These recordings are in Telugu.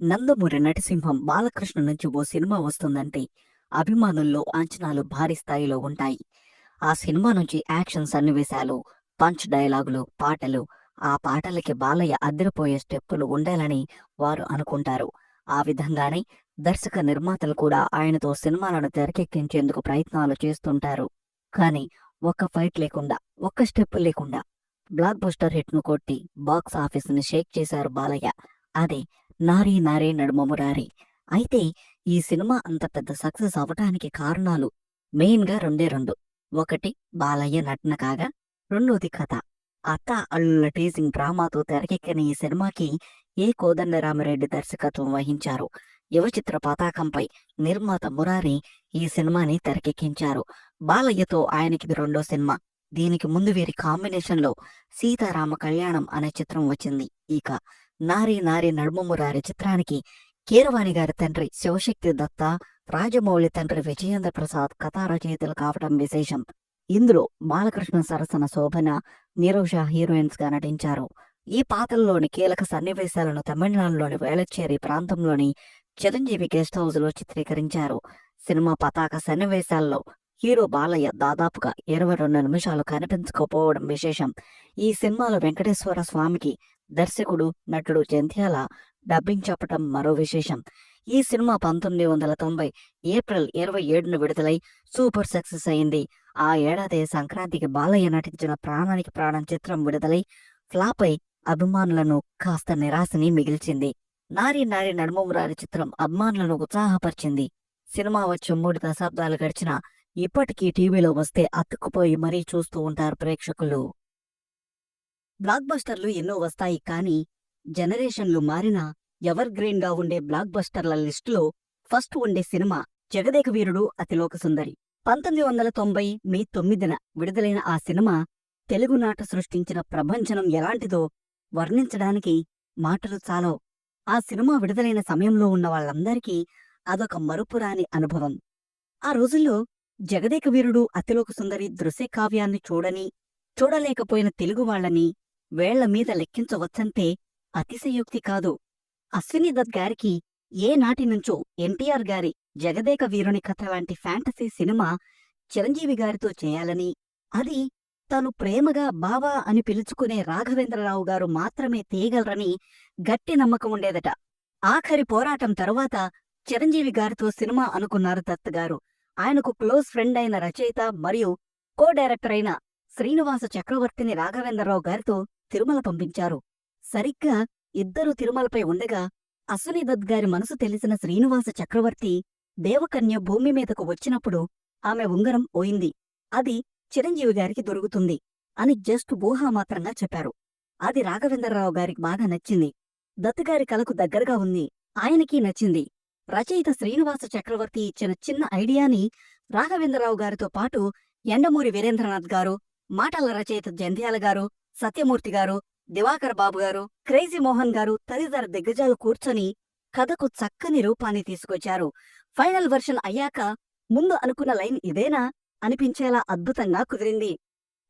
నందమూరి నటసింహం బాలకృష్ణ నుంచి ఓ సినిమా వస్తుందంటే అభిమానుల్లో అంచనాలు భారీ స్థాయిలో ఉంటాయి. ఆ సినిమా నుంచి యాక్షన్ సన్నివేశాలు పంచ్ డైలాగులు పాటలు ఆ పాటలకి బాలయ్య అదిరిపోయే స్టెప్పులు ఉండాలని వారు అనుకుంటారు. ఆ విధంగానే దర్శక నిర్మాతలు కూడా ఆయనతో సినిమాలను తెరకెక్కించేందుకు ప్రయత్నాలు చేస్తుంటారు. కానీ ఒక్క ఫైట్ లేకుండా ఒక్క స్టెప్ లేకుండా బ్లాక్ బస్టర్ హిట్ను కొట్టి బాక్స్ ఆఫీస్ని షేక్ చేశారు బాలయ్య. అదే నారీ నారీ నడుమ మురారి. అయితే ఈ సినిమా అంత పెద్ద సక్సెస్ అవటానికి కారణాలు మెయిన్గా రెండే రెండు. ఒకటి బాలయ్య నటన కాగా రెండోది కథ. అత్త అల్లుల టీజింగ్ డ్రామాతో తెరకెక్కిన ఈ సినిమాకి ఏ కోదండరామిరెడ్డి దర్శకత్వం వహించారు? యువ చిత్ర పతాకంపై నిర్మాత మురారి ఈ సినిమాని తెరకెక్కించారు. బాలయ్యతో ఆయనకిది రెండో సినిమా. దీనికి ముందు వీరి కాంబినేషన్లో సీతారామ కళ్యాణం అనే చిత్రం వచ్చింది. ఇక నారీ నారీ నడుమ మురారి చిత్రానికి కీరవాణి గారి తండ్రి శివశక్తి దత్త రాజమౌళి తండ్రి విజయేంద్ర ప్రసాద్ కథా రచయితలు కావడం విశేషం. ఇందులో బాలకృష్ణ సరసన శోభన నీరోష హీరోయిన్స్గా నటించారు. ఈ పాత్రలోని కీలక సన్నివేశాలను తమిళనాడులోని వేలచ్చేరి ప్రాంతంలోని చిరంజీవి గెస్ట్ హౌస్లో చిత్రీకరించారు. సినిమా పతాక సన్నివేశాల్లో హీరో బాలయ్య దాదాపుగా ఇరవై రెండు నిమిషాలు కనిపించకపోవడం విశేషం. ఈ సినిమాలో వెంకటేశ్వర స్వామికి దర్శకుడు నటుడు జంధ్యాల డబ్బింగ్ చెప్పటం మరో విశేషం. ఈ సినిమా పంతొమ్మిది వందల తొంభై ఏప్రిల్ ఇరవై ఏడున విడుదలై సూపర్ సక్సెస్ అయింది. ఆ ఏడాది సంక్రాంతికి బాలయ్య నటించిన ప్రాణానికి ప్రాణం చిత్రం విడుదలై ఫ్లాప్ అయి అభిమానులను కాస్త నిరాశని మిగిల్చింది. నారి నారి నడుమమురారి చిత్రం అభిమానులను ఉత్సాహపరిచింది. సినిమా వచ్చి మూడు దశాబ్దాలు గడిచినా ఇప్పటికీ టీవీలో వస్తే అతుక్కుపోయి మరీ చూస్తూ ఉంటారు ప్రేక్షకులు. బ్లాక్ బస్టర్లు ఎన్నో వస్తాయి కానీ జనరేషన్లు మారినా ఎవర్గా ఉండే బ్లాక్ బస్టర్ల లిస్టులో ఫస్ట్ ఉండే సినిమా జగదేక వీరుడు పంతొమ్మిది వందల తొంభై మే తొమ్మిదిన విడుదలైన ఆ సినిమా తెలుగునాట సృష్టించిన ప్రభంజనం ఎలాంటిదో వర్ణించడానికి మాటలు చాలవు. ఆ సినిమా విడుదలైన సమయంలో ఉన్న వాళ్ళందరికీ అదొక మరుపురాని అనుభవం. ఆ రోజుల్లో జగదేక వీరుడు అతిలోక సుందరి దృశ్య కావ్యాన్ని చూడని చూడలేకపోయిన తెలుగు వాళ్ళని వేళ్ళ మీద లెక్కించవచ్చంటే అతిశయోక్తి కాదు. అశ్విని దత్ గారికి ఏ నాటి నుంచో ఎన్టీఆర్ గారి జగదేక వీరుని కథ లాంటి ఫ్యాంటసీ సినిమా చిరంజీవి గారితో చేయాలని అది తను ప్రేమగా బావా అని పిలుచుకునే రాఘవేంద్రరావు గారు మాత్రమే తీయగలరని గట్టి నమ్మకం ఉండేదట. ఆఖరి పోరాటం తరువాత చిరంజీవి గారితో సినిమా అనుకున్నారు దత్ గారు. ఆయనకు క్లోజ్ ఫ్రెండ్ అయిన రచయిత మరియు కో డైరెక్టర్ అయిన శ్రీనివాస చక్రవర్తిని రాఘవేంద్రరావు గారితో తిరుమల పంపించారు. సరిగ్గా ఇద్దరు తిరుమలపై ఉండగా అశ్విని దత్ గారి మనసు తెలిసిన శ్రీనివాస చక్రవర్తి దేవకన్య భూమి మీదకు వచ్చినప్పుడు ఆమె ఉంగరం పోయింది. అది చిరంజీవి గారికి దొరుకుతుంది అని జస్ట్ ఊహామాత్రంగా చెప్పారు. అది రాఘవేంద్రరావు గారికి బాగా నచ్చింది. దత్తుగారి కలకు దగ్గరగా ఉంది. ఆయనకీ నచ్చింది. రచయిత శ్రీనివాస చక్రవర్తి ఇచ్చిన చిన్న ఐడియాని రాఘవేంద్రరావు గారితో పాటు ఎండమూరి వీరేంద్రనాథ్ గారు మాటల రచయిత జంధ్యాల గారు సత్యమూర్తి గారు దివాకర్ బాబు గారు క్రేజీ మోహన్ గారు తదితర దిగ్గజాలు కూర్చొని కథకు చక్కని రూపాన్ని తీసుకొచ్చారు. ఫైనల్ వర్షన్ అయ్యాక ముందు అనుకున్న లైన్ ఇదేనా? అనిపించేలా అద్భుతంగా కుదిరింది.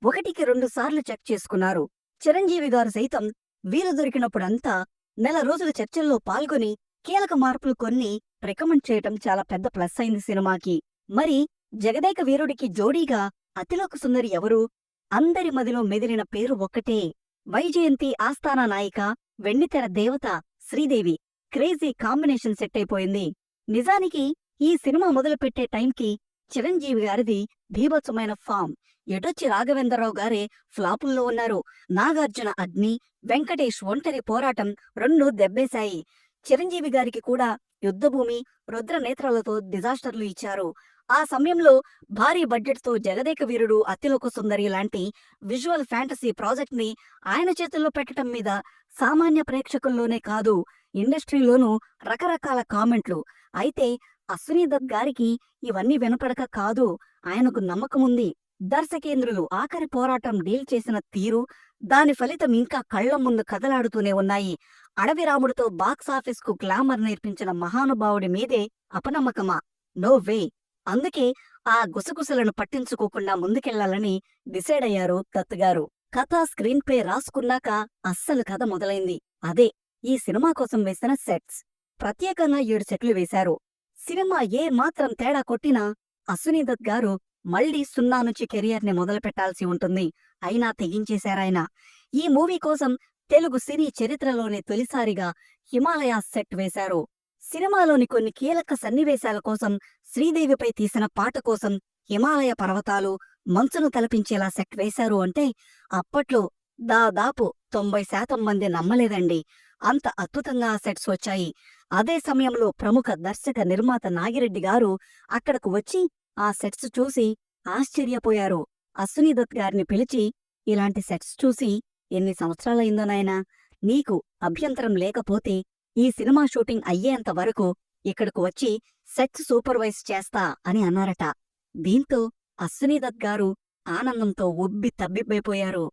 ఒకటికి రెండు సార్లు చెక్ చేసుకున్నారు. చిరంజీవి గారు సైతం వీలు దొరికినప్పుడంతా నెల రోజుల చర్చల్లో పాల్గొని కీలక మార్పులు కొన్ని రికమెండ్ చేయటం చాలా పెద్ద ప్లస్ అయింది సినిమాకి. మరి జగదేక వీరుడికి జోడీగా అతిలోక సుందరి ఎవరు? అందరి మదిలో మెదిలిన పేరు ఒక్కటే. వైజయంతి ఆస్థాన నాయిక వెండితెర దేవత శ్రీదేవి. క్రేజీ కాంబినేషన్ సెట్ అయిపోయింది నిజానికి ఈ సినిమా మొదలుపెట్టే టైంకి చిరంజీవి గారిది భీభత్సమైన ఫామ్. ఎటొచ్చి రాఘవేంద్రరావు గారే ఫ్లాపుల్లో ఉన్నారు. నాగార్జున అగ్ని వెంకటేష్ ఒంటరి పోరాటం రెండు దెబ్బేశాయి. చిరంజీవి గారికి కూడా యుద్ధభూమి రుద్రనేత్రాలతో డిజాస్టర్లు ఇచ్చారు. ఆ సమయంలో భారీ బడ్జెట్తో జగదేక వీరుడు అతిలోక సుందరి లాంటి విజువల్ ఫ్యాంటసీ ప్రాజెక్ట్ని ఆయన చేతుల్లో పెట్టడం మీద సామాన్య ప్రేక్షకుల్లోనే కాదు ఇండస్ట్రీలోనూ రకరకాల కామెంట్లు. అయితే అశ్విని దత్ గారికి ఇవన్నీ వినపడక కాదు ఆయనకు నమ్మకం ఉంది దర్శకేంద్రులు ఆఖరి పోరాటం డీల్ చేసిన తీరు దాని ఫలితం ఇంకా కళ్ళ ముందు కదలాడుతూనే ఉన్నాయి. అడవి రాముడితో బాక్సాఫీస్కు గ్లామర్ నేర్పించిన మహానుభావుడి మీదే అపనమ్మకమా? No way! అందుకే ఆ గుసగుసలను పట్టించుకోకుండా ముందుకెళ్ళాలని డిసైడ్ అయ్యారు దత్తుగారు కథ స్క్రీన్ పే రాసుకున్నాక అస్సలు కథ మొదలైంది. అదే ఈ సినిమా కోసం వేసిన సెట్స్. ప్రత్యేకంగా ఏడు సెట్లు వేశారు. సినిమా ఏ మాత్రం తేడా కొట్టినా అశ్విని దత్ గారు మళ్ళీ సున్నా నుంచి కెరియర్ని మొదలుపెట్టాల్సి ఉంటుంది. అయినా తెగించేశారాయన ఈ మూవీ కోసం తెలుగు సినీ చరిత్రలోనే తొలిసారిగా హిమాలయ సెట్ వేశారు. సినిమాలోని కొన్ని కీలక సన్నివేశాల కోసం శ్రీదేవిపై తీసిన పాట కోసం హిమాలయ పర్వతాలు మంచును తలపించేలా సెట్ వేశారు అంటే అప్పట్లో దాదాపు తొంభై శాతం మంది నమ్మలేదండి. అంత అద్భుతంగా ఆ సెట్స్ వచ్చాయి. అదే సమయంలో ప్రముఖ దర్శక నిర్మాత నాగిరెడ్డి గారు అక్కడకు వచ్చి ఆ సెట్స్ చూసి ఆశ్చర్యపోయారు. అశ్విని దత్ గారిని పిలిచి ఇలాంటి సెట్స్ చూసి ఎన్ని సంవత్సరాలైందో నాయనా నీకు అభ్యంతరం లేకపోతే ఈ సినిమా షూటింగ్ అయ్యేంత వరకు ఇక్కడకు వచ్చి సెట్స్ సూపర్వైజ్ చేస్తా అని అన్నారట. దీంతో అశ్విని దత్ గారు ఆనందంతో ఉబ్బి తబ్బిబ్బైపోయారు.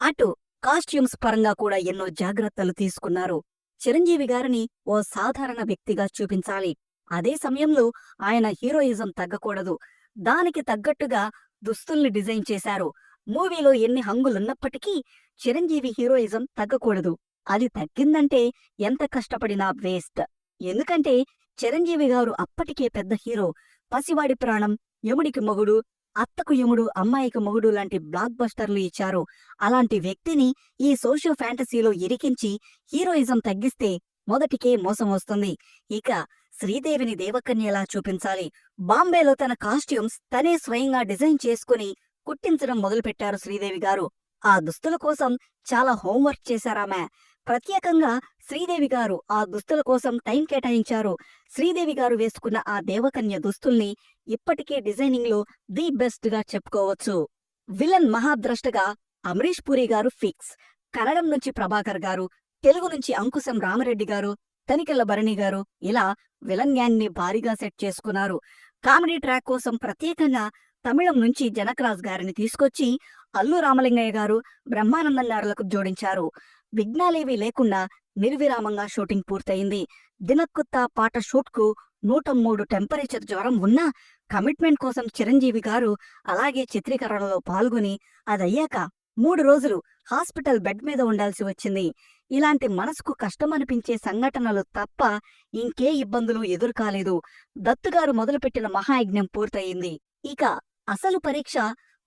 అటు కాస్ట్యూమ్స్ పరంగా కూడా ఎన్నో జాగ్రత్తలు తీసుకున్నారు. చిరంజీవి గారిని ఓ సాధారణ వ్యక్తిగా చూపించాలి. అదే సమయంలో ఆయన హీరోయిజం తగ్గకూడదు. దానికి తగ్గట్టుగా దుస్తుల్ని డిజైన్ చేశారు. మూవీలో ఎన్ని హంగులున్నప్పటికీ చిరంజీవి హీరోయిజం తగ్గకూడదు. అది తగ్గిందంటే ఎంత కష్టపడినా వేస్ట్. ఎందుకంటే చిరంజీవి గారు అప్పటికే పెద్ద హీరో. పసివాడి ప్రాణం యముడికి మొగుడు అత్తకు యముడు అమ్మాయికి మొగుడు లాంటి బ్లాక్ బస్టర్లు ఇచ్చారు. అలాంటి వ్యక్తిని ఈ సోషియో ఫ్యాంటసీలో ఇరికించి హీరోయిజం తగ్గిస్తే మొదటికే మోసం వస్తుంది. ఇక శ్రీదేవిని దేవకన్యలా చూపించాలి. బాంబేలో తన కాస్ట్యూమ్స్ తనే స్వయంగా డిజైన్ చేసుకుని కుట్టించడం మొదలుపెట్టారు శ్రీదేవి గారు. ఆ దుస్తుల కోసం చాలా హోంవర్క్ చేశారామె ప్రత్యేకంగా శ్రీదేవి గారు ఆ దుస్తుల కోసం టైం కేటాయించారు. శ్రీదేవి గారు వేసుకున్న ఆ దేవకన్య దుస్తుల్ని ఇప్పటికే డిజైనింగ్లో ది బెస్ట్గా చెప్పుకోవచ్చు. విలన్ మహాద్రష్టగా అమరీష్ పూరి గారు ఫిక్స్. కన్నడం నుంచి ప్రభాకర్ గారు తెలుగు నుంచి అంకుశం రామరెడ్డి గారు తనికెళ్ళ భరణి గారు ఇలా విలన్ గ్యాంగ్ని భారీగా సెట్ చేసుకున్నారు. కామెడీ ట్రాక్ కోసం ప్రత్యేకంగా తమిళం నుంచి జనకరాజ్ గారిని తీసుకొచ్చి అల్లు రామలింగయ్య గారు బ్రహ్మానందం గారులకు జోడించారు. విఘ్నాలేవీ లేకుండా నిర్విరామంగా షూటింగ్ పూర్తయింది. దినక్కుత్తా పాట షూట్కు నూట మూడు టెంపరేచర్ జ్వరం ఉన్నా కమిట్మెంట్ కోసం చిరంజీవి గారు అలాగే చిత్రీకరణలో పాల్గొని అదయ్యాక మూడు రోజులు హాస్పిటల్ బెడ్ మీద ఉండాల్సి వచ్చింది. ఇలాంటి మనసుకు కష్టమనిపించే సంఘటనలు తప్ప ఇంకే ఇబ్బందులు ఎదురుకాలేదు. దత్తుగారు మొదలుపెట్టిన మహాయజ్ఞం పూర్తయింది. ఇక అసలు పరీక్ష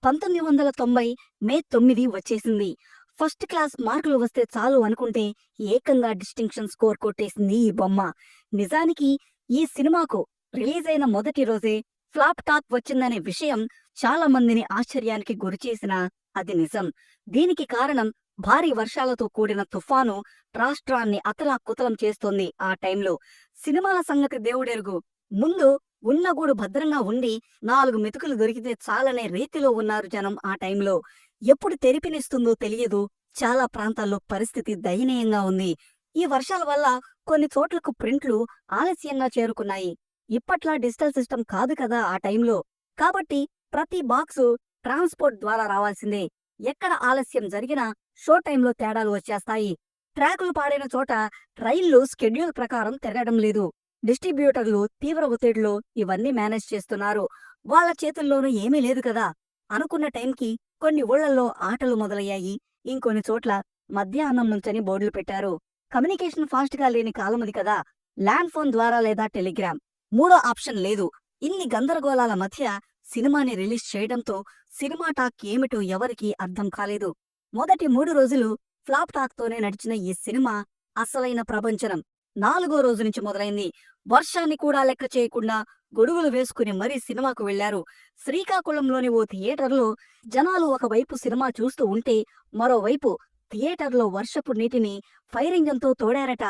పంతొమ్మిది వందల తొంభై మే తొమ్మిది వచ్చేసింది. ఫస్ట్ క్లాస్ మార్కులు వస్తే చాలు అనుకుంటే ఏకంగా డిస్టింక్షన్ స్కోర్ కొట్టేసింది ఈ బొమ్మ. నిజానికి ఈ సినిమాకు రిలీజ్ అయిన మొదటి రోజే ఫ్లాప్ టాక్ వచ్చిందనే విషయం చాలా మందిని ఆశ్చర్యానికి గురిచేసిన అది నిజం. దీనికి కారణం భారీ వర్షాలతో కూడిన తుఫాను రాష్ట్రాన్ని అతలాకుతలం చేస్తోంది ఆ టైంలో. సినిమాల సంగతి దేవుడెరుగు. ముందు ఉన్నగూడు భద్రంగా ఉండి నాలుగు మెతుకులు దొరికితే చాలనే రీతిలో ఉన్నారు జనం ఆ టైంలో. ఎప్పుడు తెరిపినిస్తుందో తెలియదు. చాలా ప్రాంతాల్లో పరిస్థితి దయనీయంగా ఉంది. ఈ వర్షాల వల్ల కొన్ని చోట్లకు ప్రింట్లు ఆలస్యంగా చేరుకున్నాయి. ఇప్పట్లా డిజిటల్ సిస్టమ్ కాదు కదా ఆ టైంలో. కాబట్టి ప్రతి బాక్సు ట్రాన్స్పోర్ట్ ద్వారా రావాల్సిందే. ఎక్కడ ఆలస్యం జరిగినా షో టైంలో తేడాలు వచ్చేస్తాయి. ట్రాకులు పాడిన చోట రైళ్ళు స్కెడ్యూల్ ప్రకారం తిరగడం లేదు. డిస్ట్రిబ్యూటర్లు తీవ్ర ఒత్తిడిలో ఇవన్నీ మేనేజ్ చేస్తున్నారు. వాళ్ళ చేతుల్లోనూ ఏమీ లేదు కదా. అనుకున్న టైంకి కొన్ని ఊళ్ళలో ఆటలు మొదలయ్యాయి. ఇంకొన్ని చోట్ల మధ్యాహ్నం నుంచని బోర్డులు పెట్టారు. కమ్యూనికేషన్ ఫాస్ట్గా లేని కాలమది కదా! ల్యాండ్ ఫోన్ ద్వారా లేదా టెలిగ్రామ్. మూడో ఆప్షన్ లేదు. ఇన్ని గందరగోళాల మధ్య సినిమాని రిలీజ్ చేయడంతో సినిమా టాక్ ఏమిటో ఎవరికీ అర్థం కాలేదు. మొదటి మూడు రోజులు ఫ్లాప్ టాక్ తోనే నడిచిన ఈ సినిమా అసలైన ప్రపంచనం నాలుగో రోజు నుంచి మొదలైంది. వర్షాన్ని కూడా లెక్క చేయకుండా గొడుగులు వేసుకుని మరీ సినిమాకు వెళ్ళారు శ్రీకాకుళంలోని ఓ థియేటర్లో జనాలు ఒకవైపు సినిమా చూస్తూ ఉంటే మరోవైపు థియేటర్లో వర్షపు నీటిని ఫైరింగంతో తోడారట.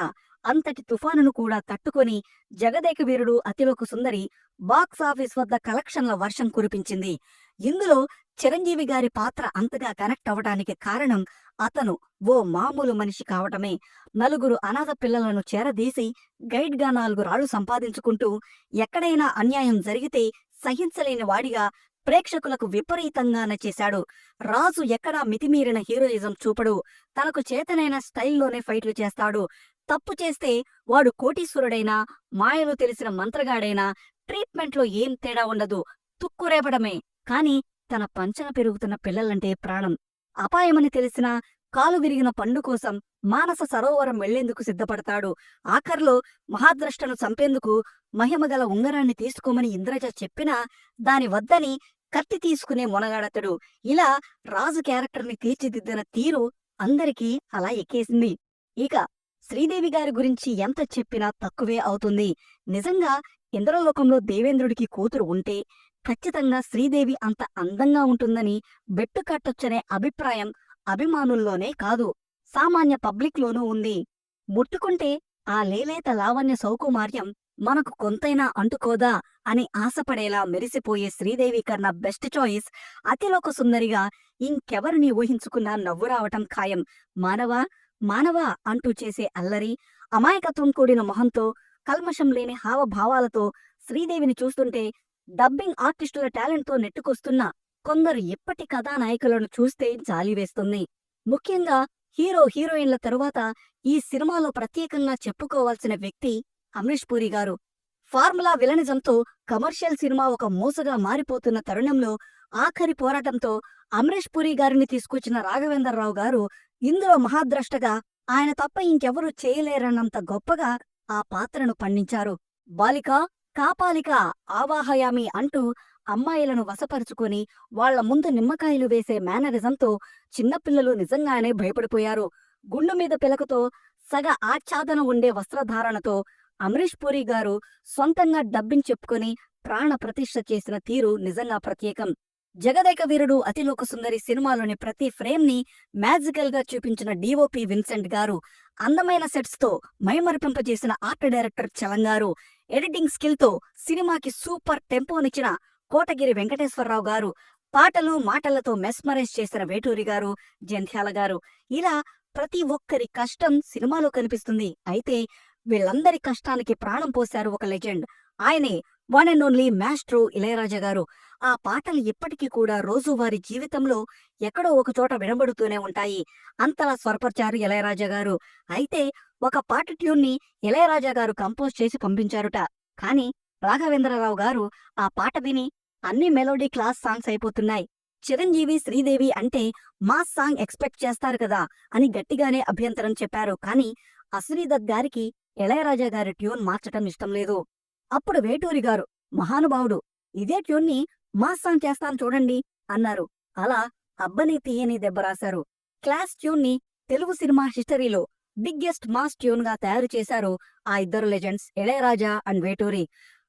అంతటి తుఫానును కూడా తట్టుకొని జగదేక వీరుడు అతిలోక సుందరి బాక్స్ ఆఫీస్ వద్ద కలెక్షన్ల వర్షం కురిపించింది. ఇందులో చిరంజీవి గారి పాత్ర అంతగా కనెక్ట్ అవ్వడానికి కారణం అతను ఓ మామూలు మనిషి కావటమే. నలుగురు అనాథ పిల్లలను చేరదీసి గైడ్గా నాలుగు రాళ్ళు సంపాదించుకుంటూ ఎక్కడైనా అన్యాయం జరిగితే సహించలేని వాడిగా ప్రేక్షకులకు విపరీతంగా నచ్చేశాడు. రాజు ఎక్కడా మితిమీరిన హీరోయిజం చూపడు. తనకు చేతనైన స్టైల్లోనే ఫైట్లు చేస్తాడు. తప్పు చేస్తే వాడు కోటీశ్వరుడైనా మాయలు తెలిసిన మంత్రగాడైనా ట్రీట్మెంట్లో ఏం తేడా ఉండదు. తుక్కురేపడమే కాని తన పంచన పెరుగుతున్న పిల్లలంటే ప్రాణం. అపాయమని తెలిసినా కాలు విరిగిన పండు కోసం మానస సరోవరం వెళ్ళేందుకు సిద్ధపడతాడు. ఆఖర్లో మహాద్రష్టను చంపేందుకు మహిమగల ఉంగరాన్ని తీసుకోమని ఇంద్రజ చెప్పినా దాని వద్దని కత్తి తీసుకునే మొనగాడతడు. ఇలా రాజు క్యారెక్టర్ని తీర్చిదిద్దిన తీరు అందరికీ అలా ఎక్కేసింది. ఇక శ్రీదేవి గారి గురించి ఎంత చెప్పినా తక్కువే అవుతుంది. నిజంగా ఇంద్రలోకంలో దేవేంద్రుడికి కూతురు ఉంటే ఖచ్చితంగా శ్రీదేవి అంత అందంగా ఉంటుందని బెట్టు కట్టొచ్చనే అభిప్రాయం అభిమానుల్లోనే కాదు సామాన్య పబ్లిక్లోనూ ఉంది. ముట్టుకుంటే ఆ లేలేత లావణ్య సౌకుమార్యం మనకు కొంతైనా అంటుకోదా అని ఆశపడేలా మెరిసిపోయే శ్రీదేవి కన్నా బెస్ట్ చాయిస్ అతిలోక సుందరిగా ఇంకెవరిని ఊహించుకున్నా నవ్వు రావటం ఖాయం. మానవా? మానవా? అంటూ చేసే అల్లరి అమాయకత్వం కూడిన మొహంతో కల్మషం లేని హావభావాలతో శ్రీదేవిని చూస్తుంటే డబ్బింగ్ ఆర్టిస్టుల టాలెంట్తో నెట్టుకొస్తున్న కొందరు ఇప్పటి కథానాయకులను చూస్తే జాలివేస్తుంది ముఖ్యంగా హీరో హీరోయిన్ల తరువాత ఈ సినిమాలో ప్రత్యేకంగా చెప్పుకోవాల్సిన వ్యక్తి అమరీష్ పూరి గారు. ఫార్ములా విలనిజంతో కమర్షియల్ సినిమా ఒక మోసగా మారిపోతున్న తరుణంలో ఆఖరి పోరాటంతో అమరీష్ పూరి గారిని తీసుకొచ్చిన రాఘవేంద్రరావు గారు ఇందులో మహాద్రష్టగా ఆయన తప్ప ఇంకెవరూ చేయలేరన్నంత గొప్పగా ఆ పాత్రను పండించారు. బాలిక కాపాలిక ఆవాహయామి అంటూ అమ్మాయిలను వశపరుచుకొని వాళ్ళ ముందు నిమ్మకాయలు వేసే మేనరిజంతో చిన్నపిల్లలు నిజంగానే భయపడిపోయారు. గుండు మీద పిలకతో సగ ఆచ్ఛాదన ఉండే వస్త్రధారణతో అమరీష్ పూరి గారు సొంతంగా డబ్బింగ్ చెప్పుకొని ప్రాణ ప్రతిష్ఠ చేసిన తీరు నిజంగా ప్రత్యేకం. జగదేక వీరుడు అతిలోక సుందరి సినిమాలోని ప్రతి ఫ్రేమ్ని మ్యాజికల్గా చూపించిన డిఓపి విన్సెంట్ గారు అందమైన సెట్స్తో మైమరిపింపజేసిన ఆర్ట్ డైరెక్టర్ చలంగారు. ఎడిటింగ్ స్కిల్తో సినిమాకి సూపర్ టెంపోనిచ్చిన కోటగిరి వెంకటేశ్వరరావు గారు పాటలు మాటలతో మెస్మరైజ్ చేసిన వేటూరి గారు జంధ్యాల గారు. ఇలా ప్రతి ఒక్కరి కష్టం సినిమాలో కనిపిస్తుంది. అయితే వీళ్ళందరి కష్టానికి ప్రాణం పోశారు ఒక లెజెండ్. ఆయనే one and only maestro Ilaiyaraaja గారు. ఆ పాటలు ఇప్పటికీ కూడా రోజువారీ జీవితంలో ఎక్కడో ఒక చోట వినబడుతూనే ఉంటాయి. అంతలా స్వరపరిచారు ఇళయరాజా గారు. అయితే ఒక పాట ట్యూన్ని ఇళయరాజా గారు కంపోజ్ చేసి పంపించారుట. కాని రాఘవేంద్రరావు గారు ఆ పాట విని అన్ని మెలోడీ క్లాస్ సాంగ్స్ అయిపోతున్నాయి. చిరంజీవి శ్రీదేవి అంటే మాస్ సాంగ్ ఎక్స్పెక్ట్ చేస్తారు కదా అని గట్టిగానే అభ్యంతరం చెప్పారు. కాని అశ్రీదత్ గారికి ఇళయరాజా గారి ట్యూన్ మార్చటం ఇష్టం లేదు. అప్పుడు వేటూరి గారు మహానుభావుడు ఇదే ట్యూన్ని మాస్ చేస్తాను చూడండి అన్నారు. అలా అబ్బని తీయని దెబ్బ రాశారు. క్లాస్ ట్యూన్ని తెలుగు సినిమా హిస్టరీలో బిగ్గెస్ట్ మాస్ ట్యూన్గా తయారు చేశారు ఆ ఇద్దరు లెజెండ్స్ ఇళయరాజా అండ్ వేటూరి.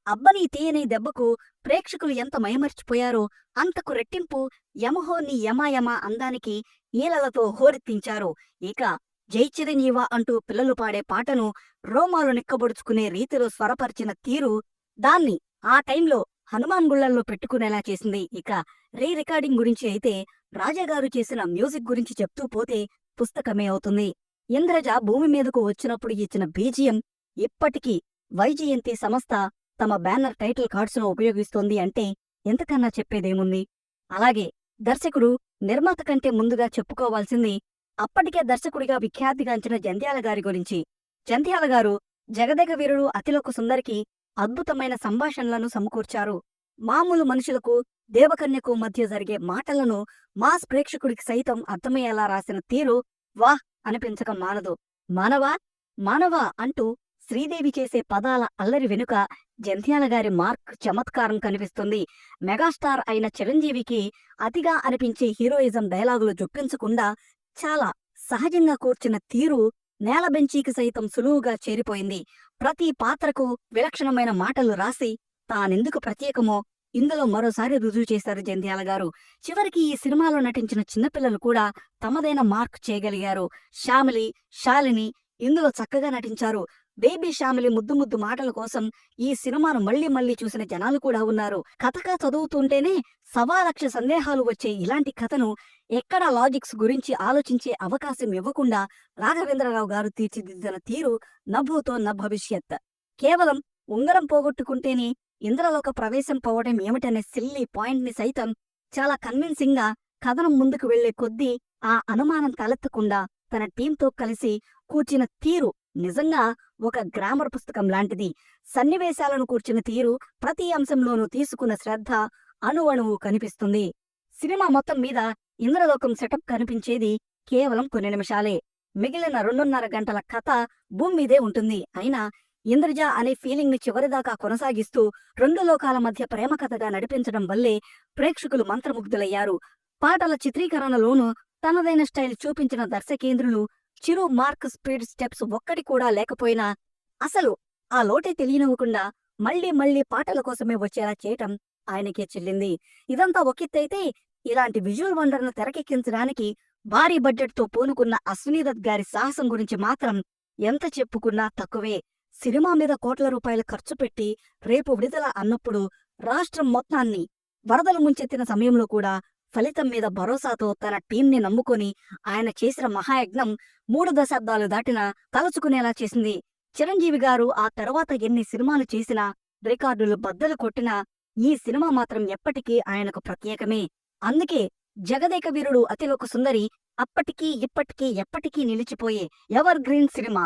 అబ్బని తీయని దెబ్బకు ప్రేక్షకులు ఎంత మయమర్చిపోయారో అంతకు రెట్టింపు యమహోని యమాయమ అందానికి ఈలలతో హోరెత్తించారు. ఇక జై చిరంజీవ అంటూ పిల్లలు పాడే పాటను రోమాలు నిక్కబొడుచుకునే రీతిలో స్వరపరిచిన తీరు దాన్ని ఆ టైంలో హనుమాన్ గుళ్ళల్లో పెట్టుకునేలా చేసింది. ఇక రీ రికార్డింగ్ గురించి అయితే రాజాగారు చేసిన మ్యూజిక్ గురించి చెప్తూ పోతే పుస్తకమే అవుతుంది. ఇంద్రజ భూమి మీదకు వచ్చినప్పుడు ఇచ్చిన బీజియం ఇప్పటికీ వైజయంతి సంస్థ తమ బ్యానర్ టైటిల్ కార్డ్స్ను ఉపయోగిస్తోంది అంటే ఎంతకన్నా చెప్పేదేముంది? అలాగే దర్శకుడు నిర్మాత కంటే ముందుగా చెప్పుకోవాల్సింది అప్పటికే దర్శకుడిగా విఖ్యాతిగాంచిన జంధ్యాల గారి గురించి. జంధ్యాల గారు జగదగ వీరుడు అతిలోక సుందరికి అద్భుతమైన సంభాషణలను సమకూర్చారు. మామూలు మనుషులకు దేవకన్యకు మధ్య జరిగే మాటలను మాస్ ప్రేక్షకుడికి సైతం అర్థమయ్యేలా రాసిన తీరు వాహ్ అనిపించక మానదు. మానవా? మానవా అంటూ శ్రీదేవి చేసే పదాల అల్లరి వెనుక జంధ్యాల గారి మార్క్ చమత్కారం కనిపిస్తుంది. మెగాస్టార్ అయిన చిరంజీవికి అతిగా అనిపించే హీరోయిజం డైలాగులు జొప్పించకుండా చాలా సహజంగా కూర్చిన తీరు నేల బెంచీకి సైతం సులువుగా చేరిపోయింది. ప్రతి పాత్రకు విలక్షణమైన మాటలు రాసి తానెందుకు ప్రత్యేకమో ఇందులో మరోసారి రుజువు చేశారు జంధ్యాల గారు. చివరికి ఈ సినిమాలో నటించిన చిన్నపిల్లలు కూడా తమదైన మార్క్ చేయగలిగారు. శ్యామిలి శాలిని ఇందులో చక్కగా నటించారు. బేబీ శ్యామిలి ముద్దు ముద్దు మాటల కోసం ఈ సినిమాను మళ్ళీ మళ్ళీ చూసిన జనాలు కూడా ఉన్నారు. కథగా చదువుతుంటేనే సవా లక్ష సందేహాలు వచ్చే ఇలాంటి కథను ఎక్కడా లాజిక్స్ గురించి ఆలోచించే అవకాశం ఇవ్వకుండా రాఘవేంద్రరావు గారు తీర్చిదిద్దిన తీరు నభూతో న భవిష్యత్. కేవలం ఉంగరం పోగొట్టుకుంటేనే ఇంద్రలోక ప్రవేశం పోవడం ఏమిటనే సిల్లీ పాయింట్ని సైతం చాలా కన్విన్సింగ్గా కథనం ముందుకు వెళ్ళే కొద్దీ ఆ అనుమానం తలెత్తకుండా తన టీంతో కలిసి కూర్చిన తీరు నిజంగా ఒక గ్రామర్ పుస్తకం లాంటిది. సన్నివేశాలను కూర్చిన తీరు ప్రతి అంశంలోనూ తీసుకున్న శ్రద్ధ అణువణువు కనిపిస్తుంది. సినిమా మొత్తం మీద ఇంద్రలోకం సెటప్ కనిపించేది కేవలం కొన్ని నిమిషాలే. మిగిలిన రెండున్నర గంటల కథ భూమి మీదే ఉంటుంది. అయినా ఇంద్రజ అనే ఫీలింగ్ని చివరిదాకా కొనసాగిస్తూ రెండు లోకాల మధ్య ప్రేమ కథగా నడిపించడం వల్లే ప్రేక్షకులు మంత్రముగ్ధులయ్యారు. పాటల చిత్రీకరణలోనూ తనదైన స్టైల్ చూపించిన దర్శకేంద్రులు చిరు మార్క్ స్పీడ్ స్టెప్స్ ఒక్కటి కూడా లేకపోయినా అసలు ఆ లోటే తెలియనివ్వకుండా మళ్ళీ మళ్ళీ పాటల కోసమే వచ్చేలా చేయటం ఆయనకే చెల్లింది. ఇదంతా ఒకెత్తైతే ఇలాంటి విజువల్ వండర్ను తెరకెక్కించడానికి భారీ బడ్జెట్తో పూనుకున్న అశ్వనీదత్ గారి సాహసం గురించి మాత్రం ఎంత చెప్పుకున్నా తక్కువే. సినిమా మీద కోట్ల రూపాయలు ఖర్చు పెట్టి రేపు విడుదల అన్నప్పుడు రాష్ట్రం మొత్తాన్ని వరదలు ముంచెత్తిన సమయంలో కూడా ఫలితం మీద భరోసాతో తన టీంని నమ్ముకొని ఆయన చేసిన మహాయజ్ఞం మూడు దశాబ్దాలు దాటినా తలుచుకునేలా చేసింది. చిరంజీవి గారు ఆ తర్వాత ఎన్ని సినిమాలు చేసినా రికార్డులు బద్దలు కొట్టినా ఈ సినిమా మాత్రం ఎప్పటికీ ఆయనకు ప్రత్యేకమే. అందుకే జగదేక వీరుడు అతిలోక సుందరి అప్పటికీ ఇప్పటికీ ఎప్పటికీ నిలిచిపోయే ఎవర్ గ్రీన్ సినిమా.